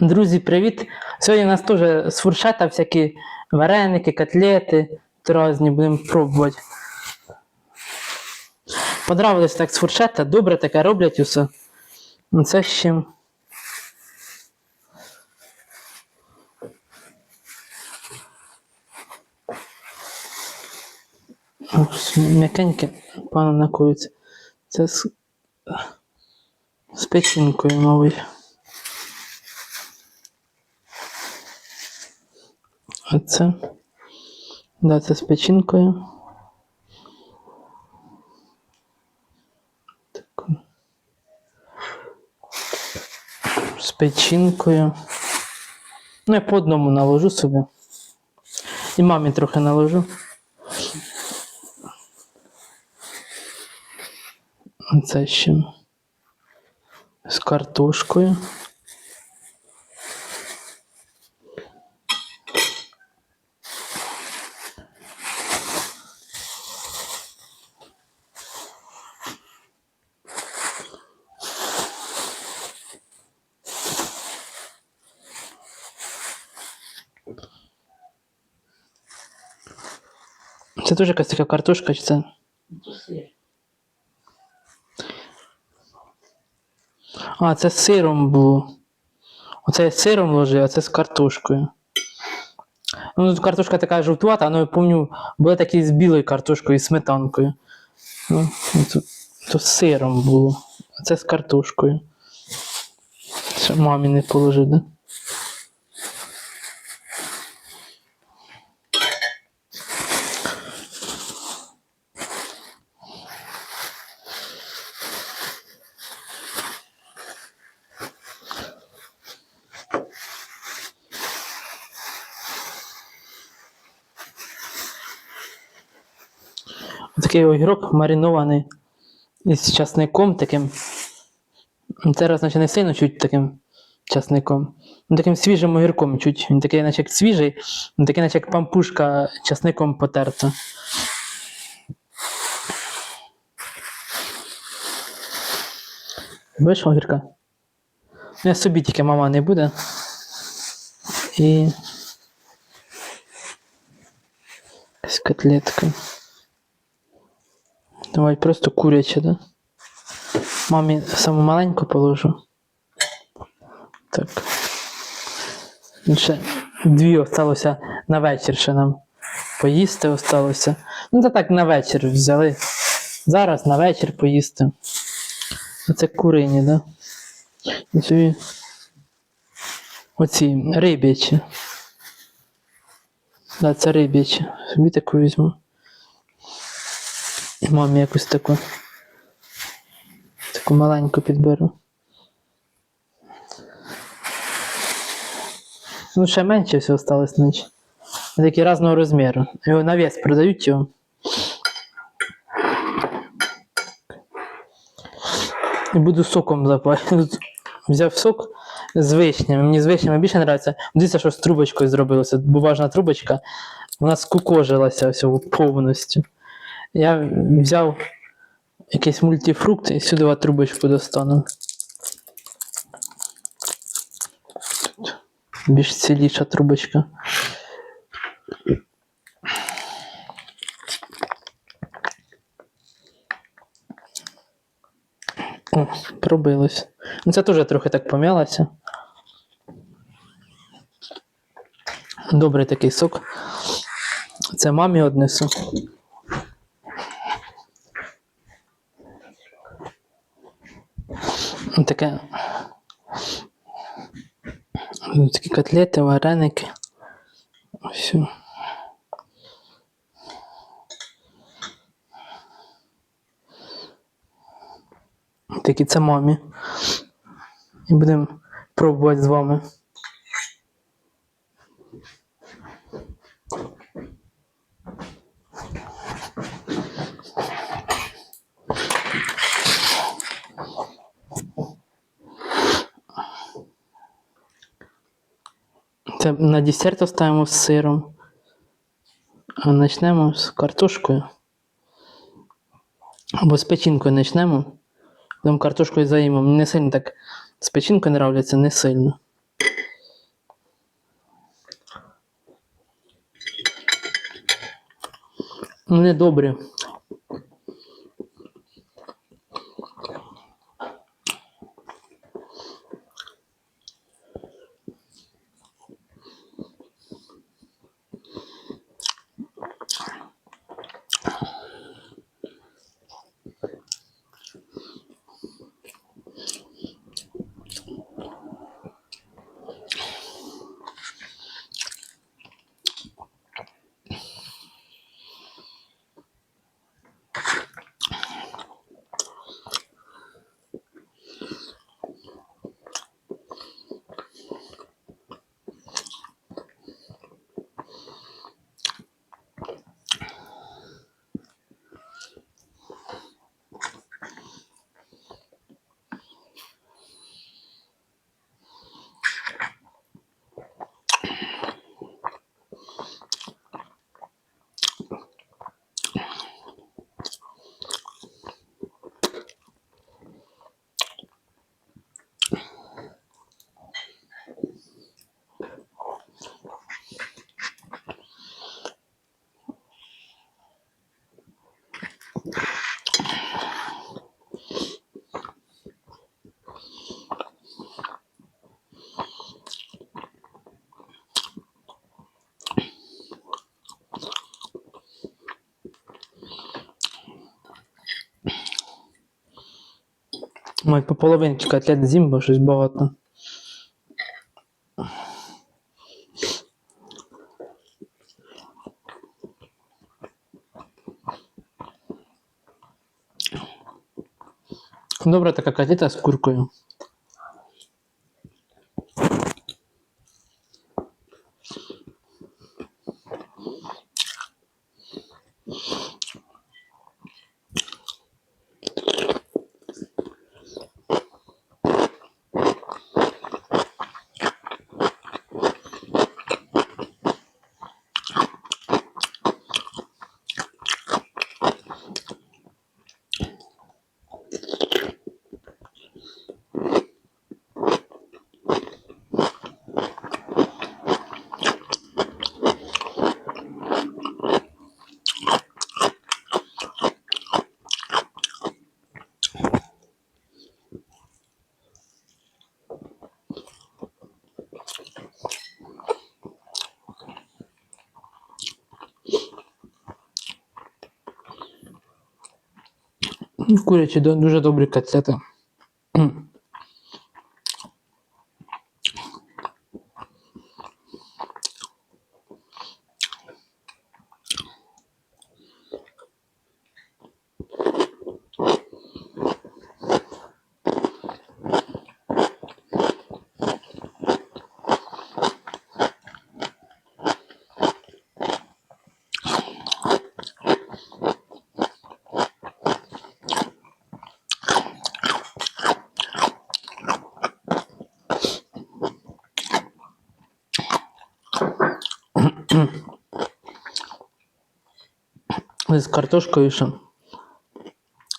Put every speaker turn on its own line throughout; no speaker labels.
Друзі, привіт! Сьогодні у нас теж з фуршета всякі вареники, котлети різні будемо пробувати. Подравилось так з фуршета, добре таке роблять усе. Ну, Це з чим. М'якеньке, пане накується. Це з печінкою, мабуть. А це. Да, це з печінкою. Так. З печінкою. Ну, я по одному наложу собі. І мамі трохи наложу. Це ще картошкою. Це теж якась така картошка, чи це? А, це сиром було. Оце з сиром ложив, а це з картошкою. Ну, картошка така жовтувата, але я пам'ятаю, були такі з білою картошкою і сметанкою. Ну, то, тут, то з сиром було. А це з картошкою. Ще мамі не положив, да? Такий огірок маринований із часником таким. Це раз, наче не сильно чуть таким часником. Ну, таким свіжим огірком чуть. Він такий, наче як свіжий, він такий, наче як пампушка часником потерта. Бачиш огірка? Ну, я собі тільки мама не буде. І. Якась котлетка. Давай просто куряче, да? Мамі саму маленьку положу. Так. Ну, Ще дві осталося на вечір ще нам. Поїсти осталося. Ну, це так на вечір взяли. Зараз на вечір поїсти. Оце курині, да? І собі оці рибячі. Да, це рибячі. Собі таку візьму. Мамі якусь таку. Таку маленьку підберу. Ну, ще менше все осталось, наче. Такі різного розміру. Його на вес продають його. І буду соком запаювати. Взяв сок з вишнями. Мені з вишнями більше подобається. Дивіться, що з трубочкою зробилося. Бумажна трубочка. Вона скукожилася всього повністю. Я взяв якийсь мультифрукт і сюди от трубочку достану. Тут більш ціліша трубочка. О, пробилось. Ну це теж трохи так пом'ялося. Добрий такий сок. Це мамі однесу. Таке. Такі котлети, вареники. Все. Такі це мамі. І будемо пробувати з вами. Це на десерт оставимо з сиром. А почнемо з картошкою. Або з печінкою почнемо. Там картошкою заїмо. Мені не сильно так з печінкою нравляться, не сильно. Вони добрі. Мать по половинці лет з'їм, бо щось багато. Добра така катіта з куркою. Курячі до- дуже добрі котлети. З картошкою ще.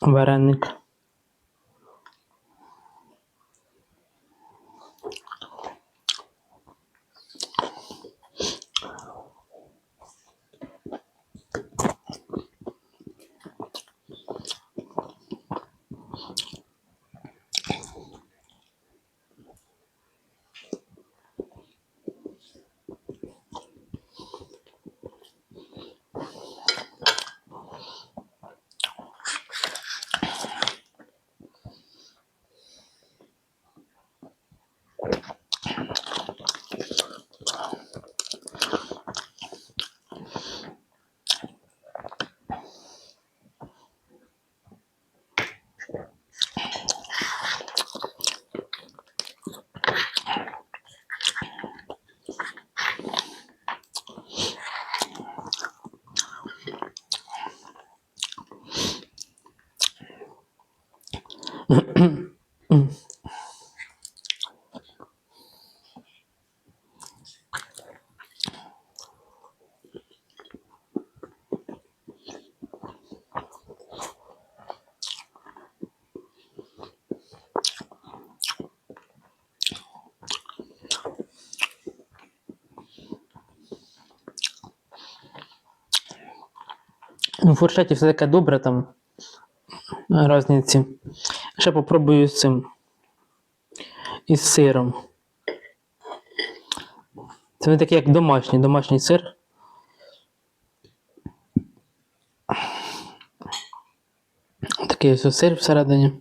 Вареник. Ну, в фуршеті все таке добре там. Разні ці. Ще попробую з цим. Із сиром. Це не такий, як домашній, домашній сир. Такий ось сир всередині.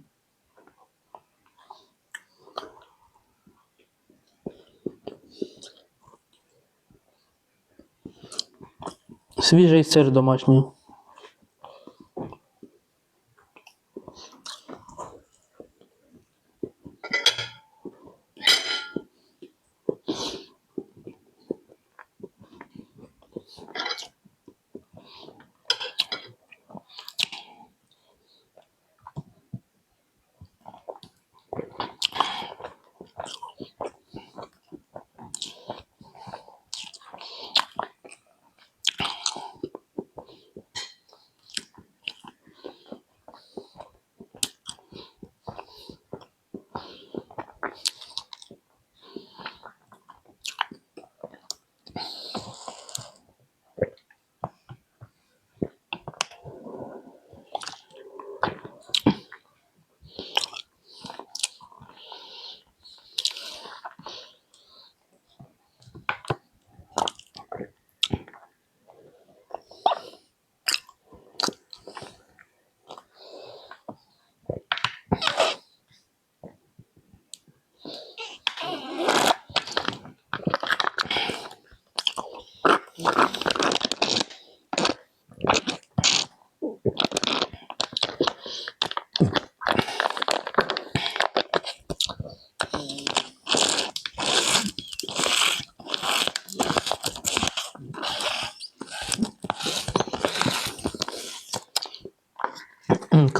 Свіжий сир домашній.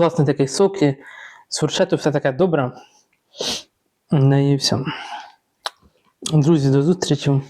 Класний такий сок і з все таке добре. все. Друзі, до зустрічі.